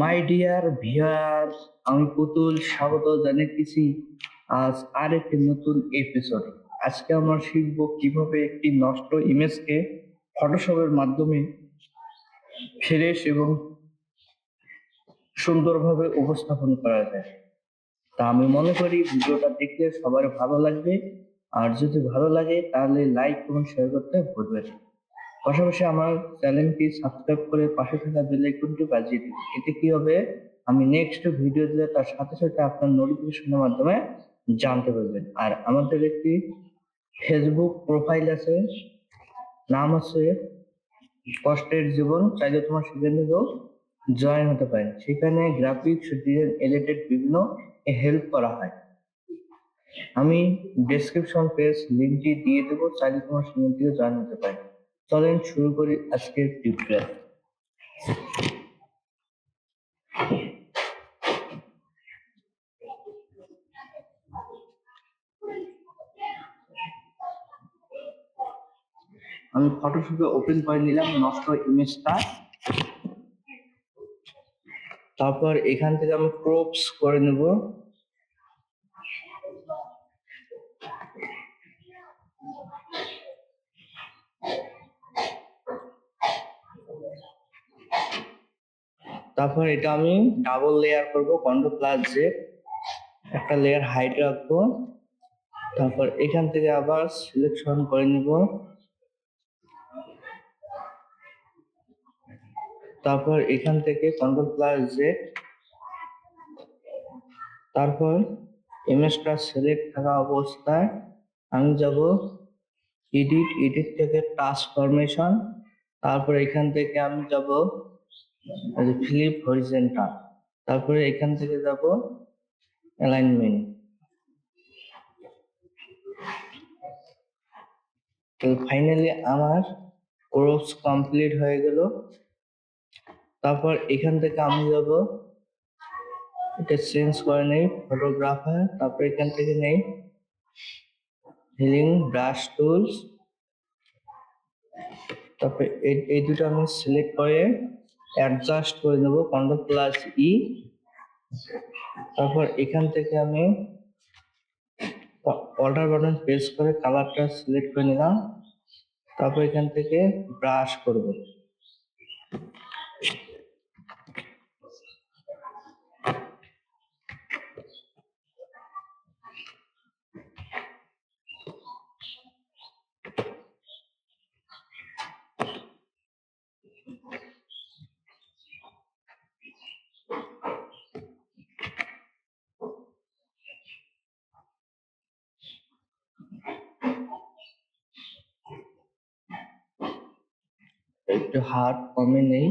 My dear viewer আমি পুতুল, স্বাগত জানাতেছি আজ আরেকটি নতুন এপিসোড আজকে আমরা শিখব কীভাবে একটি নষ্ট ইমেজকে ফটোশপের মাধ্যমে ফ্রেশ এবং সুন্দরভাবে উপস্থাপন করা যায়। তা আমি মনে করি ভিডিওটা দেখলে সবার ভালো লাগবে। আর যদি ভালো লাগে, তাহলে লাইক এবং শেয়ার করতে ভুলবেন না। পাশাপাশি আমার চ্যানেলটি সাবস্ক্রাইব করে পাশে থাকা বেল আইকনটি বাজিয়ে দিন। এতে কি হবে? আমি নেক্সট ভিডিও দিলে তার সাথে সাথে আপনার নোটিফিকেশনের মাধ্যমে জানতে পারবেন। আর আমাদের একটি ফেসবুক প্রোফাইল আছে, নাম আছে কষ্টের জীবন, চাইলে তোমার সেখানে জয়েন হতে পারেন। সেখানে গ্রাফিক্স ডিজাইন রিলেটেড বিভিন্ন হেল্প করা হয়। আমি ডেসক্রিপশন পেজ লিঙ্কটি দিয়ে দেবো, চাইলে তোমার সেখান থেকে জয়েন হতে পারেন। চলেন শুরু করি আজকের টিউটোরিয়াল। আমি ফটোশপে ওপেন করে নিলাম, নষ্ট ইমেজটা তারপর এখান থেকে আমি ক্রপস করে নেব। তারপর এটা আমি ডাবল লেয়ার করব কন্ট্রোল প্লাস জে একটা লেয়ার হাইট রাখব। তারপর এখান থেকে আবার সিলেকশন করে নিব। তারপর এখান থেকে কন্ট্রোল প্লাস জে তারপর ইমেজটা সিলেক্ট থাকা অবস্থায় আমি যাব এডিট এডিট থেকে ট্রান্সফরমেশন তারপর এখান থেকে আমি যাব ফ্লিপ হরিজেন্টাল তারপরে এখান থেকে যাব অ্যালাইনমেন্ট ফাইনালি আমার কোর্স কমপ্লিট হয়ে গেল। তারপর এখান থেকে আমি যাব, এটা চেঞ্জ করে নেই ফটোগ্রাফার তারপর এখান থেকে নেই। হিলিং ব্রাশ টুলস তারপরে এই দুটো আমি সিলেক্ট করে অ্যাডজাস্ট করে নেব কন্ট্রোল প্লাস ই তারপর এখান থেকে আমি অল্টার বাটন প্রেস করে কালারটা সিলেক্ট করে নিলাম। তারপর এখান থেকে ব্রাশ করব। একটু হাত কমে নেই।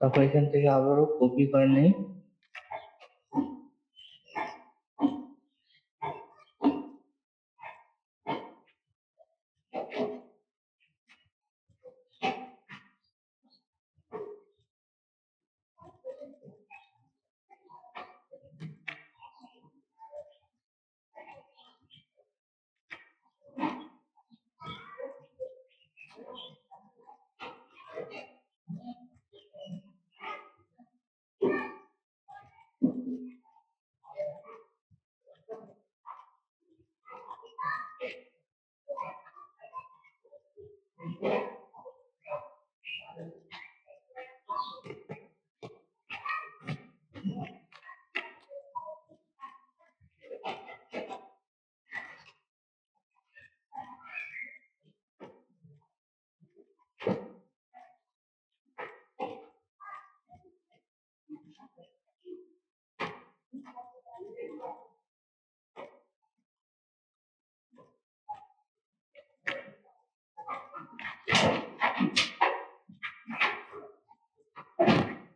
তারপর এখান থেকে আবারও কপি করে নেই।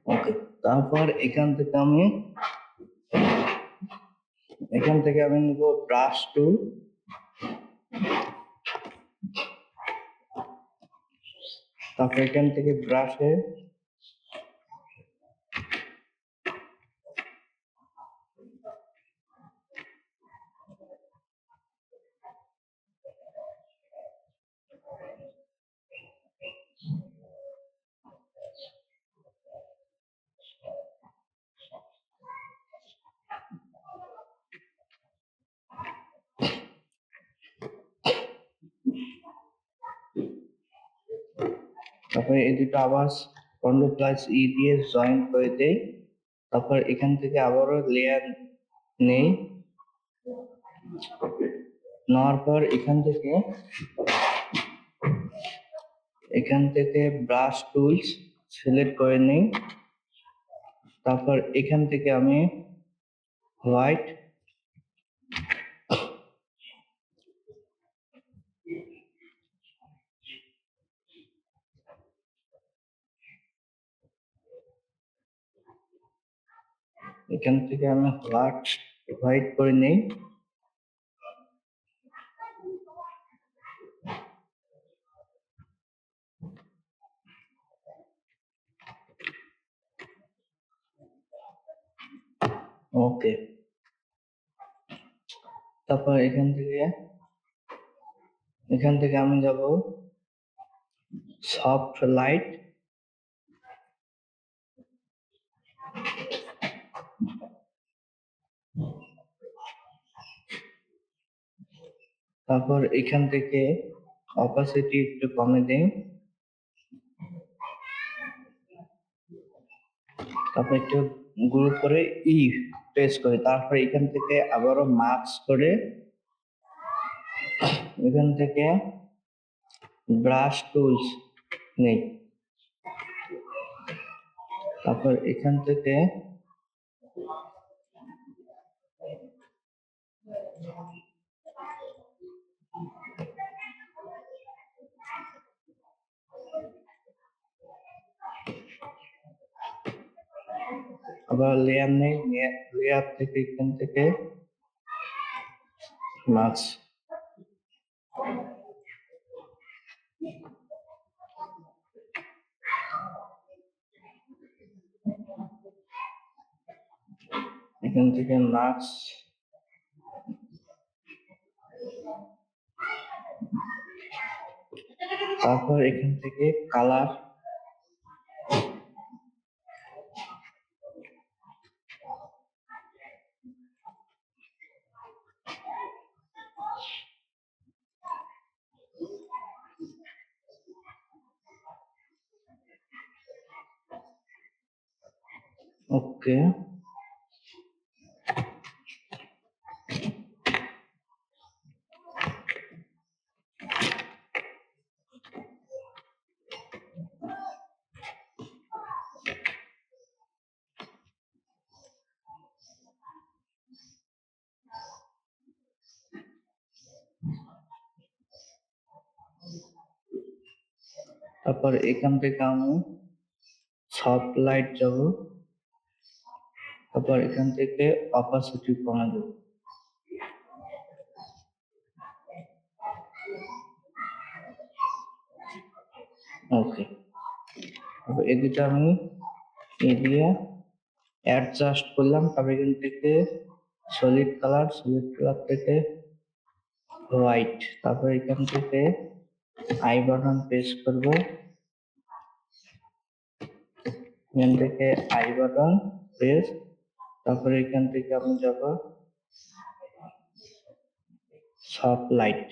ওকে তারপর এখান থেকে আমি, এখান থেকে আমি নিব ব্রাশ টুল তারপর এখান থেকে ব্রাশে তারপরে এই দুটো আবার কন্ট্রোল প্লাস ই দিয়ে জয়েন করে দেই। তারপর এখান থেকে আবারও লেয়ার নেই। নেওয়ার পর এখান থেকে এখান থেকে ব্রাশ টুলস সিলেক্ট করে নিই। তারপর এখান থেকে আমি হোয়াইট এখান থেকে আমি হোয়াট হোয়াইট করে নেই। ওকে তারপর এখান থেকে এখান থেকে আমি যাব সফট লাইট তারপর এখান থেকে অপাসিটি একটু কমে দেই। তারপর একটু গ্রুপ করে ই প্রেস করে, তারপর এখান থেকে আবারও মার্কস করে, এখান থেকে ব্রাশ টুলস নেই। তারপর এখান থেকে আবার লেয়ার নেই লেয়ার থেকে এখান থেকে মার্কস এখান থেকে মার্কস তারপর এখান থেকে কালার ওকে তারপর এখান থেকে আমি সফট লাইট যাব। তারপর এখান থেকে অপাসিটি কমে দেব ওকে এই আমি এই দিয়ে অ্যাডজাস্ট করলাম। তারপর এখান থেকে সলিড কালার সলিড কালার থেকে হোয়াইট তারপর এখান থেকে আই বাটন প্রেস করব। এখান থেকে আই বাটন প্রেস তারপরে এখান থেকে আমি যাব সফট লাইট।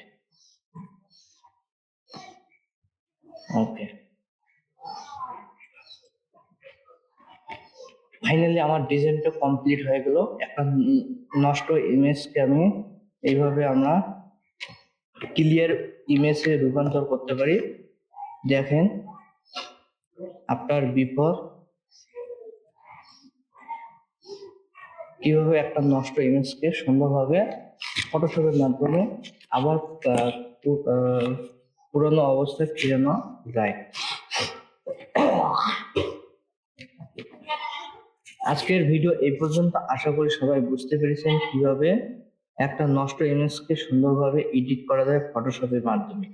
ওকে। ফাইনালি আমার ডিজাইনটা কমপ্লিট হয়ে গেল। একটা নষ্ট ইমেজকে আমি এইভাবে আমরা ক্লিয়ার ইমেজে রূপান্তর করতে পারি। দেখেন আফটার বিফোর কীভাবে একটা নষ্ট ইমেজকে সুন্দরভাবে ফটোশপের মাধ্যমে আবার পুরনো অবস্থায় ফিরে নেওয়া যায়। আজকের ভিডিও এই পর্যন্ত আশা করি সবাই বুঝতে পেরেছেন কীভাবে একটা নষ্ট ইমেজকে সুন্দরভাবে এডিট করা যায় ফটোশপের মাধ্যমে।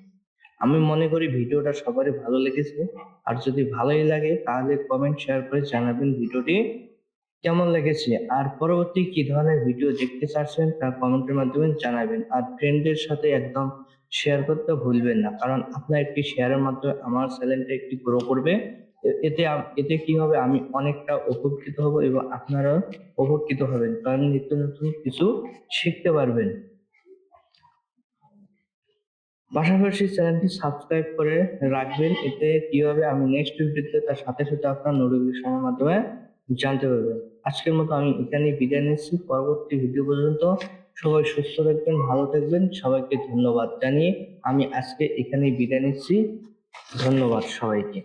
আমি মনে করি ভিডিওটা সবারই ভালো লেগেছে। আর যদি ভালোই লাগে তাহলে কমেন্ট শেয়ার করে জানাবেন ভিডিওটি। কেমন লেগেছে? আর পরবর্তী কি ধরনের ভিডিও দেখতে চাচ্ছেন তা কমেন্টের মাধ্যমে জানাবেন। আর ফ্রেন্ডের সাথে একদম শেয়ার করতে ভুলবেন না। কারণ আপনার একটি শেয়ারের মাধ্যমে আমার চ্যানেলটা একটি গ্রো করবে। এতে এতে কি হবে? আমি অনেকটা উপকৃত হব এবং আপনারাও উপকৃত হবেন। কারণ নিত্য নতুন কিছু শিখতে পারবেন। পাশাপাশি চ্যানেলটি সাবস্ক্রাইব করে রাখবেন। এতে কি হবে? আমি নেক্সট ভিডিওতে তার সাথে সাথে আপনার নোটিফিকেশনের মাধ্যমে জানতে পারবেন। আজকের মতো আমি এখানেই বিদায় নিচ্ছি। পরবর্তী ভিডিও পর্যন্ত সবাই সুস্থ থাকবেন, ভালো থাকবেন। সবাইকে ধন্যবাদ জানিয়ে আমি আজকে এখানেই বিদায় নিচ্ছি। ধন্যবাদ সবাইকে।